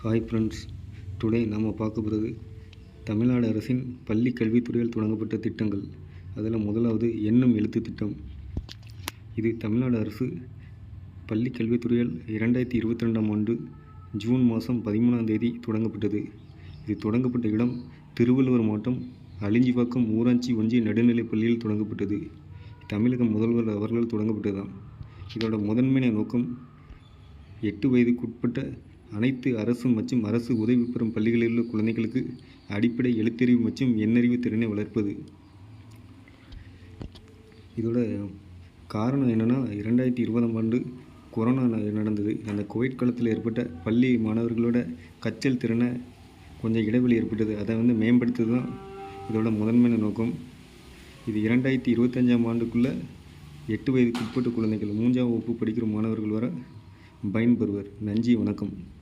Hi friends today நாம் பார்க்க போகிறது தமிழ்நாடு அரசின் பள்ளி கல்வித்துறையில் தொடங்கப்பட்ட திட்டங்கள். அதில் முதலாவது எண்ணும் எழுத்து திட்டம். இது தமிழ்நாடு அரசு பள்ளி கல்வித்துறையில் இரண்டாயிரத்தி இருபத்தி ரெண்டாம் ஆண்டு ஜூன் மாதம் பதிமூணாம் தேதி தொடங்கப்பட்டது. இது தொடங்கப்பட்ட இடம் திருவள்ளுவர் மாவட்டம் அழிஞ்சிவாக்கம் ஊராட்சி ஒன்றிய நடுநிலைப் பள்ளியில் தொடங்கப்பட்டது. தமிழக முதல்வர் அவர்களால் தொடங்கப்பட்டதாம். இதோட முதன்மையான நோக்கம் எட்டு வயதுக்குட்பட்ட அனைத்து அரசு மற்றும் அரசு உதவி பெறும் பள்ளிகளில் உள்ள குழந்தைகளுக்கு அடிப்படை எழுத்தறிவு மற்றும் எண்ணறிவு திறனை வளர்ப்பது. இதோட காரணம் என்னென்னா இரண்டாயிரத்தி இருபதாம் ஆண்டு கொரோனா ந- நடந்தது. அந்த கோவிட் காலத்தில் ஏற்பட்ட பள்ளி மாணவர்களோட கச்சல் திறனை கொஞ்சம் இடைவெளி ஏற்பட்டது. அதை வந்து மேம்படுத்துறது தான் இதோட முதன்மையான நோக்கம். இது இரண்டாயிரத்தி இருபத்தஞ்சாம் ஆண்டுக்குள்ளே எட்டு வயதுக்கு உட்பட்ட குழந்தைகள் மூன்றாம் வகுப்பு படிக்கிற மாணவர்கள் வர பயன்பெறுவர். நன்றி வணக்கம்.